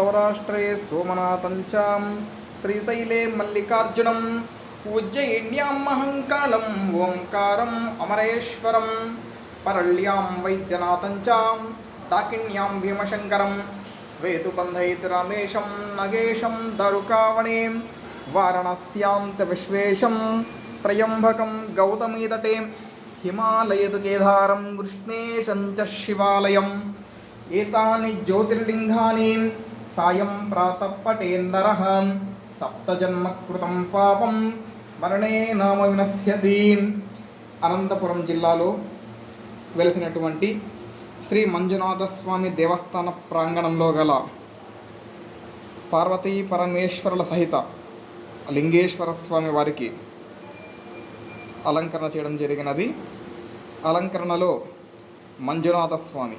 సౌరాష్ట్రే సోమనాథం చ. శ్రీశైలే మల్లికార్జునం. ఉజ్జయిన్యాం మహంకాళం ఓంకారం అమరేశ్వరం. పరళ్యాం వైద్యనాథం చ. డాకిన్యాం భీమశంకరం. శ్వేతుబంధైతి రమేశం నగేశం దరుకావణే. వారణస్యాం త విశ్వేశం త్రయంబకం గౌతమీతటే హిమాలయతు కేదారం కృష్ణేశం సాయం ప్రాతపటేందర సప్తజన్మకృతం పాపం స్మరణే నామ వినశ్యతి అనంతపురం జిల్లాలో వెలిసినటువంటి శ్రీ మంజునాథ స్వామి దేవస్థాన ప్రాంగణంలో గల పార్వతీ పరమేశ్వరుల సహిత లింగేశ్వర స్వామి వారికి అలంకరణ చేయడం జరిగినది. అలంకరణలో మంజునాథ స్వామి